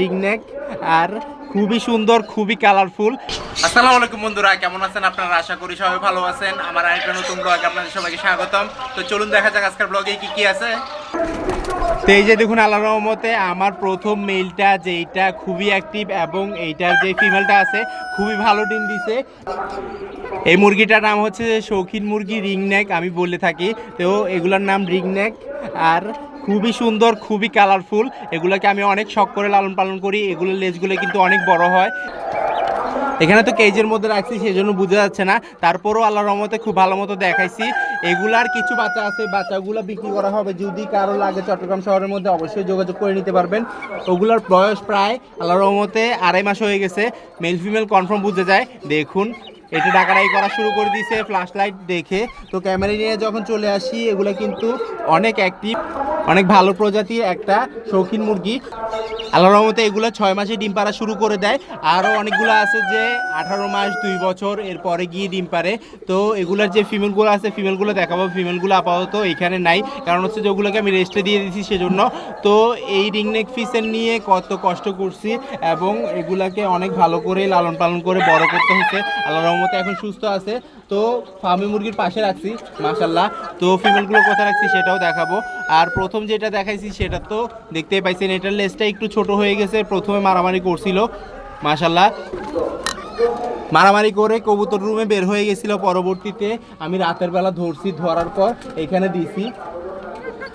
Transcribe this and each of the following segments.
পিকনেক আর খুবই সুন্দর খুবই কালারফুল আসসালামু আলাইকুম বন্ধুরা কেমন আছেন আপনারা? আশা করি সবাই ভালো আছেন। আমার আরেকটা নতুন ব্লগে আপনাদের সবাইকে স্বাগতম। তো চলুন দেখা যাক আজকের ব্লগে কি কি আছে। তো এই যে দেখুন আল্লাহ রহমতে আমার প্রথম মেলটা যেইটা খুবই অ্যাক্টিভ এবং এইটার যে ফিমেলটা আছে খুবই ভালো ডিম দিছে। এই মুরগিটার নাম হচ্ছে শৌখিন মুরগি রিংনেক আমি বলে থাকি। তো এগুলোর নাম রিংনেক আর খুবই সুন্দর, খুবই কালারফুল এগুলোকে আমি অনেক শখ করে লালন পালন করি। এগুলোর লেজগুলো কিন্তু অনেক বড় হয়। এখানে তো কেজের মধ্যে রাখছি সেই জন্য বোঝা যাচ্ছে না। তারপরও আল্লাহর রহমতে খুব ভালো মতো দেখাইছি। এগুলার কিছু বাচ্চা আছে, বাচ্চাগুলো বিক্রি করা হবে। যদি কারও লাগে চট্টগ্রাম শহরের মধ্যে, অবশ্যই যোগাযোগ করে নিতে পারবেন। ওগুলোর বয়স প্রায়, আল্লাহর রহমতে আড়াই মাস হয়ে গেছে। মেল ফিমেল কনফার্ম বুঝে যায়। দেখুন, এটা ডাকাডাকি করা শুরু করে দিয়েছে ফ্ল্যাশ লাইট দেখে। তো ক্যামেরা নিয়ে যখন চলে আসি, এগুলো কিন্তু অনেক অ্যাক্টিভ অনেক ভালো প্রজাতির একটা শৌখিন মুরগি। আল্লাহর রহমতে এগুলো ছয় মাসে ডিম পাড়া শুরু করে দেয়। আরও অনেকগুলো আছে যে আঠারো মাস, দুই বছর, এরপরে গিয়ে ডিম পারে তো এগুলোর যে ফিমেলগুলো আছে, ফিমেলগুলো দেখাবো। ফিমেলগুলো আপাতত এখানে নাই। কারণ হচ্ছে যে ওগুলোকে আমি রেস্টে দিয়ে দিয়েছি সেজন্য। তো এই রিংনেক ফিসের নিয়ে কত কষ্ট করছি এবং এগুলাকে অনেক ভালো করে লালন পালন করে বড় করতে হচ্ছে। আল্লাহ রহমতে এখন সুস্থ আছে। তো ফার্মি মুরগির পাশে রাখছি মাশাল্লাহ তো ফিমেলগুলো কোথায় রাখছি সেটাও দেখাবো। আর প্রথম যেটা দেখাইছি সেটা তো দেখতেই পাইছেন, এটার লেজটা একটু ছোট হয়ে গেছে, প্রথমে মারামারি করছিল। মাশাল্লাহ মারামারি করে কবুতর রুমে বের হয়ে গেছিল পরবর্তীতে। আমি রাতের বেলা ধরছি, ধরার পর এখানে দিছি।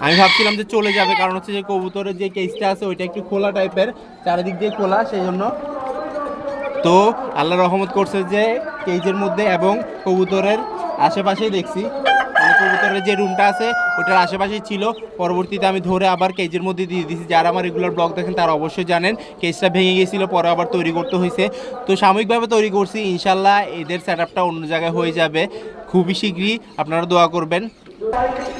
আমি ভাবছিলাম যে চলে যাবে, কারণ হচ্ছে যে কবুতরের যে কেসটা আছে ওইটা একটু খোলা টাইপের চারিদিক দিয়ে খোলা সেই জন্য তো আল্লাহ রহমত করছে যে কেজের মধ্যে এবং কবুতরের আশেপাশেই দেখছি। কবুতরের যে রুমটা আছে ওটার আশেপাশেই ছিল। পরবর্তীতে আমি ধরে আবার কেজের মধ্যে দিয়ে দিয়েছি। যারা আমার রেগুলার ব্লগ দেখেন, তারা অবশ্যই জানেন কেজটা ভেঙে গিয়েছিল, পরে আবার তৈরি করতে হয়েছে। তো সাময়িকভাবে তৈরি করছি। ইনশাল্লাহ এদের সেট অন্য জায়গায় হয়ে যাবে। খুবই শীঘ্রই আপনারা দোয়া করবেন।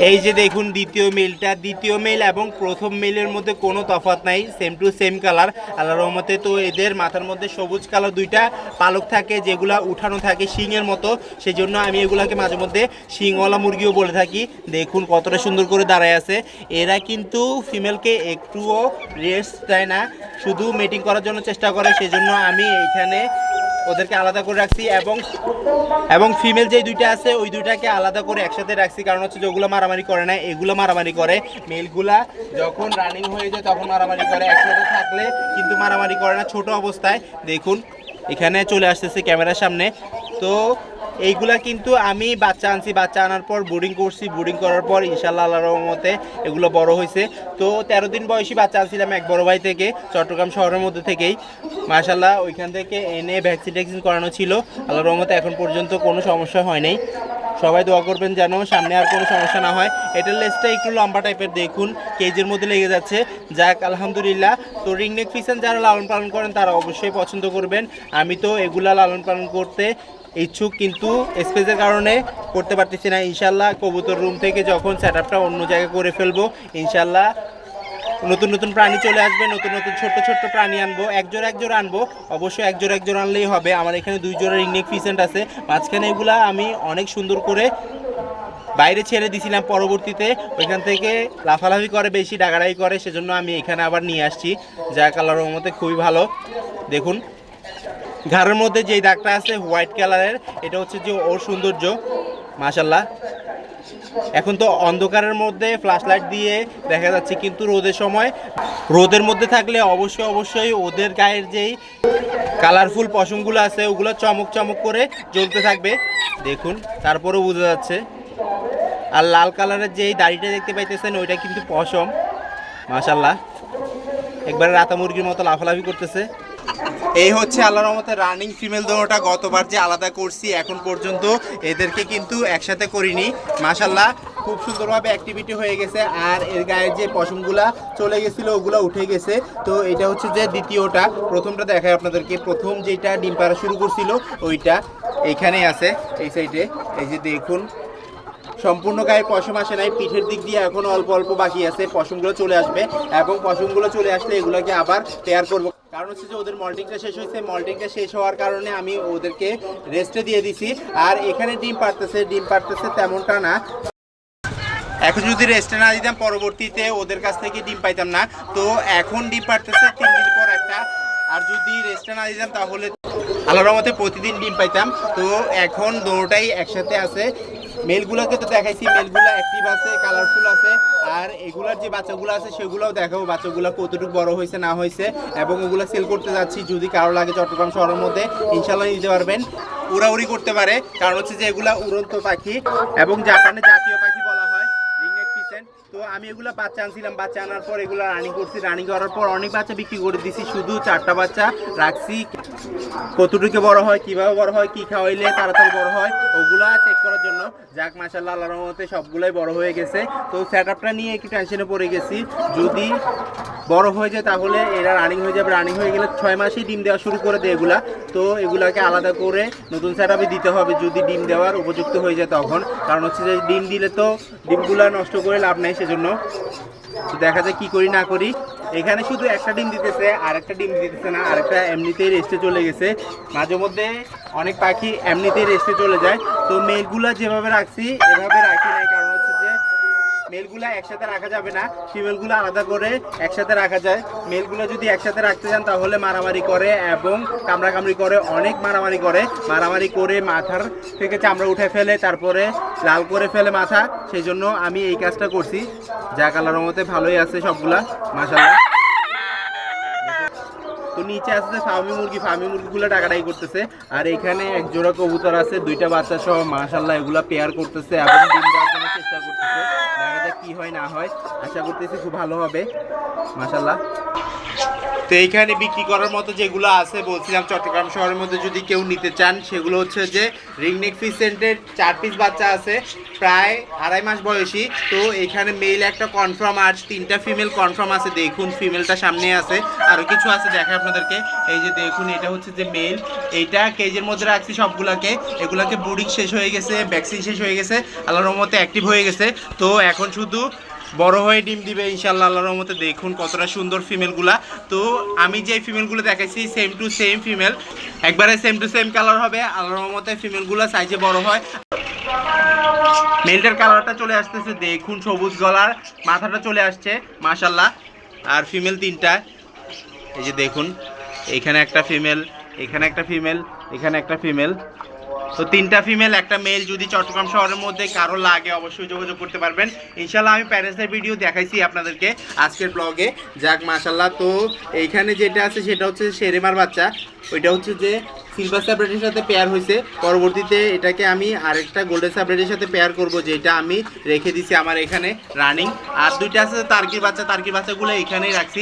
এই যে দেখুন, দ্বিতীয় মেলটা দ্বিতীয় মেল এবং প্রথম মেলের মধ্যে কোনো তফাৎ নাই same to same colour Allah রহমতে তো এদের মাথার মধ্যে সবুজ কালার দুইটা পালক থাকে, যেগুলা উঠানো থাকে শিংয়ের মতো। সেই জন্য আমি এগুলাকে মাঝে মধ্যে শিংওয়ালা মুরগিও বলে থাকি। দেখুন কতটা সুন্দর করে দাঁড়ায় আছে। এরা কিন্তু ফিমেলকে একটুও রেস্ট দেয় না, শুধু মিটিং করার জন্য চেষ্টা করে। সেজন্য আমি এইখানে ওদেরকে আলাদা করে রাখছি এবং এবং ফিমেল যে দুইটা আছে, ওই দুইটাকে আলাদা করে একসাথে রাখছি। কারণ হচ্ছে যে ওগুলো মারামারি করে না, এগুলো মারামারি করে। মেলগুলা যখন রানিং হয়ে যায় তখন মারামারি করে, একসাথে থাকলে কিন্তু মারামারি করে না। ছোট অবস্থায়, দেখুন, এখানে চলে আসতেছে ক্যামেরার সামনে। তো এইগুলা কিন্তু আমি বাচ্চা আনছি, বাচ্চা আনার পর বোর্ডিং করছি বোর্ডিং করার পর ইনশাল্লাহ আল্লাহ রহমতে এগুলো বড় হয়েছে। তো তেরো দিন বয়সী বাচ্চা আনছিলাম এক বড় ভাই থেকে, চট্টগ্রাম শহরের মধ্যে থেকেই। মাশাল্লাহ ওইখান থেকে এনে ভ্যাকসিন ট্যাকসিন করানো ছিল। আল্লাহ রহমতে এখন পর্যন্ত কোনো সমস্যা হয় নাই। সবাই দোয়া করবেন যেন সামনে আর কোনো সমস্যা না হয়। এটার লেসটা একটু লম্বা টাইপের দেখুন কেজের মধ্যে লেগে যাচ্ছে। যাক, আলহামদুলিল্লাহ। তো রিংনেক ফিসান যারা লালন পালন করেন, তারা অবশ্যই পছন্দ করবেন। আমি তো এগুলা লালন পালন করতে ইচ্ছুক, কিন্তু স্পেসের কারণে করতে পারতেছি না। ইনশাল্লাহ কবুতর রুম থেকে যখন সেট অন্য জায়গায় করে ফেলব ইনশাল্লাহ নতুন নতুন প্রাণী চলে আসবে, নতুন নতুন ছোট্ট ছোট্ট প্রাণী আনব, এক জোড়া, এক আনব। অবশ্যই এক জোড়া, এক আনলেই হবে। আমার এখানে দুই জোড়া ফিসেন্ট আছে। মাঝখানে এগুলা আমি অনেক সুন্দর করে বাইরে ছেড়ে দিছিলাম পরবর্তীতে। ওইখান থেকে লাফালাফি করে, বেশি ডাগাড়াই করে, সেজন্য আমি এখানে আবার নিয়ে আসছি। যা কালার মতে খুবই ভালো। দেখুন ঘাড়ের মধ্যে যেই দাগটা আছে হোয়াইট কালারের এটা হচ্ছে যে ওর সৌন্দর্য। মাশাল্লাহ এখন তো অন্ধকারের মধ্যে ফ্ল্যাশ লাইট দিয়ে দেখা যাচ্ছে কিন্তু রোদের সময়। রোদের মধ্যে থাকলে অবশ্যই অবশ্যই ওদের গায়ের যেই কালারফুল পশমগুলো আছে, ওগুলো চমক চমক করে জ্বলতে থাকবে। দেখুন, তারপরেও বোঝা যাচ্ছে। আর লাল কালারের যেই দাড়িটা দেখতে পাইতেছেন, ওইটা কিন্তু পশম। মাশাল্লাহ একবারে রাতা মুরগির মতো লাফালাফি করতেছে। এই হচ্ছে আল্লাহর রহমতে রানিং ফিমেল দোনোটা গতবার যে আলাদা করছি, এখন পর্যন্ত এদেরকে কিন্তু একসাথে করিনি। মাশাল্লাহ খুব সুন্দরভাবে অ্যাক্টিভিটি হয়ে গেছে। আর এর গায়ের যে পশমগুলা চলে গেছিল, ওগুলো উঠে গেছে। তো এটা হচ্ছে যে দ্বিতীয়টা। প্রথমটা দেখায় আপনাদেরকে। প্রথম যেটা ডিম পাড়া শুরু করছিল, ওইটা এইখানেই আছে, এই সাইডে এই যে দেখুন, সম্পূর্ণ গায়ে পশম আসে নাই। পিঠের দিক দিয়ে এখন অল্প অল্প বাকি আছে। পশমগুলো চলে আসবে। এবং পশমগুলো চলে আসলে এগুলোকে আবার পেয়ার করব। কারণ হচ্ছে যে ওদের মল্টিংটা শেষ হয়েছে, মল্টিংটা শেষ হওয়ার কারণে আমি ওদেরকে রেস্টে দিয়ে দিছি। আর এখানে ডিম পারতেছে ডিম পারতেছে তেমনটা না। এখন যদি রেস্টে না দিতাম, পরবর্তীতে ওদের কাছ থেকে ডিম পাইতাম না। তো এখন ডিম পারতেছে তিন দিন পর একটা। আর যদি রেস্টটা না দিতাম, তাহলে আল্লাহর মতে প্রতিদিন ডিম পাইতাম। তো এখন দুটোটাই একসাথে আছে। মেলগুলোকে তো দেখাইছি, মেলগুলো অ্যাক্টিভ আছে কালারফুল আছে, আর এগুলার যে বাচ্চাগুলো আছে সেগুলোও দেখাবো বাচ্চাগুলো কতটুকু বড় হয়েছে, না হয়েছে, এবং ওগুলো সেল করতে যাচ্ছি, যদি কারও লাগে চট্টগ্রাম শহরের মধ্যে ইনশাল্লাহ নিতে পারবেন। উড়াউড়ি করতে পারে, কারণ হচ্ছে যে এগুলা উড়ন্ত পাখি, এবং জাপানে জাতীয় পাখি বলা হয় তো আমি এগুলো বাচ্চা আনছিলাম, বাচ্চা আনার পর এগুলো রানিং করছি রানিং করার পর অনেক বাচ্চা বিক্রি করে দিছি, শুধু চারটা বাচ্চা রাখছি। কতটুকু বড় হয়, কীভাবে বড় হয়, কি খাওয়াইলে তাড়াতাড়ি বড় হয়, ওগুলা চেক করার জন্য। যাক মাসাল্লাহ আল্লাহর রহমতে সবগুলাই বড় হয়ে গেছে। তো সেট আপটা নিয়ে একটু টেনশনে পড়ে গেছি। যদি বড় হয়ে যায়, তাহলে এরা রানিং হয়ে যাবে। রানিং হয়ে গেলে ছয় মাসেই ডিম দেওয়া শুরু করে দেয় এগুলা। তো এগুলাকে আলাদা করে নতুন সেট দিতে হবে। যদি ডিম দেওয়ার উপযুক্ত হয়ে যায় তখন। কারণ হচ্ছে যে, ডিম দিলে তো ডিমগুলা নষ্ট করে লাভ নেই সেজন্য। তো দেখা যায় কি করি না করি। এখানে শুধু একটা ডিম দিতেছে আর একটা ডিম দিতেছে না আর একটা এমনিতেই রেস্টে চলে গেছে। মাঝে মধ্যে অনেক পাখি এমনিতেই রেস্টে চলে যায়। তো মেলগুলা যেভাবে রাখছি, এভাবে রাখি নাই কারণ মেলগুলা একসাথে রাখা যাবে না, ফিমেলগুলো আলাদা করে একসাথে রাখা যায়। মেলগুলো যদি একসাথে রাখতে চান, তাহলে মারামারি করে এবং কামড়াকামড়ি করে, অনেক মারামারি করে। মারামারি করে মাথার থেকে চামড়া উঠে ফেলে, তারপরে লাল করে ফেলে মাথা। সেই জন্য আমি এই কাজটা করছি। যা কালার মতে ভালোই আছে সবগুলা মাসাল্লাহ তো নিচে আছে ফার্মি মুরগি, ফার্মি মুরগিগুলো টাকাটাই করতেছে। আর এখানে এক জোড়া কবুতর আছে, দুইটা বাচ্চা সহ মাশাল্লাহ এগুলা পেয়ার করতেছে এবং চেষ্টা করতেছে। দেখা যাক কি হয়, না হয়। আশা করতেছি খুব ভালো হবে। তো এইখানে বিক্রি করার মতো যেগুলো আছে, বলছিলাম চট্টগ্রাম শহরের মধ্যে যদি কেউ নিতে চান, সেগুলো হচ্ছে যে রিংনেক চার পিস বাচ্চা আছে, প্রায় আড়াই মাস বয়সী। তো এখানে মেল একটা কনফার্ম আর তিনটা ফিমেল কনফার্ম আছে। দেখুন ফিমেলটা সামনে আছে। আরও কিছু আছে দেখে আপনাদেরকে। এই যে দেখুন, এটা হচ্ছে যে মেল এইটা কেজের মধ্যে রাখছি সবগুলাকে। এগুলাকে বুডিং শেষ হয়ে গেছে ভ্যাকসিন শেষ হয়ে গেছে। আল্লাহর রহমতে অ্যাক্টিভ হয়ে গেছে। তো এখন শুধু বড় হয়ে ডিম দিবে ইনশাল্লাহ আল্লাহর রহমতে। দেখুন কতটা সুন্দর ফিমেলগুলা। তো আমি যে ফিমেলগুলো দেখাইছি সেম টু সেম ফিমেল একবারে সেম টু সেম কালার হবে। আল্লাহর রহমতে ফিমেলগুলো সাইজে বড় হয়। মেলটার কালারটা চলে আসতেছে। দেখুন সবুজ গলার মাথাটা চলে আসছে মাশাল্লাহ আর ফিমেল তিনটা। এই যে দেখুন, এখানে একটা ফিমেল এখানে একটা ফিমেল এখানে একটা ফিমেল তো তিনটা ফিমেল একটা মেল যদি চট্টগ্রাম শহরের মধ্যে কারও লাগে, অবশ্যই যোগাযোগ করতে পারবেন। ইনশাল্লাহ আমি প্যারেন্টসের ভিডিও দেখাইছি আপনাদেরকে আজকের ব্লগে যাক মাশাল্লাহ তো এইখানে যেটা আছে, সেটা হচ্ছে সেরেমার বাচ্চা। ওইটা হচ্ছে যে সিলভার স্যাবরেটের সাথে পেয়ার হয়েছে পরবর্তীতে এটাকে আমি আরেকটা গোল্ডেন স্যাবরেটের সাথে পেয়ার করব, যেটা আমি রেখে দিছি আমার এখানে রানিং আর দুইটা আছে তার্কির বাচ্চা, তার্কির বাচ্চাগুলো এখানেই রাখছি।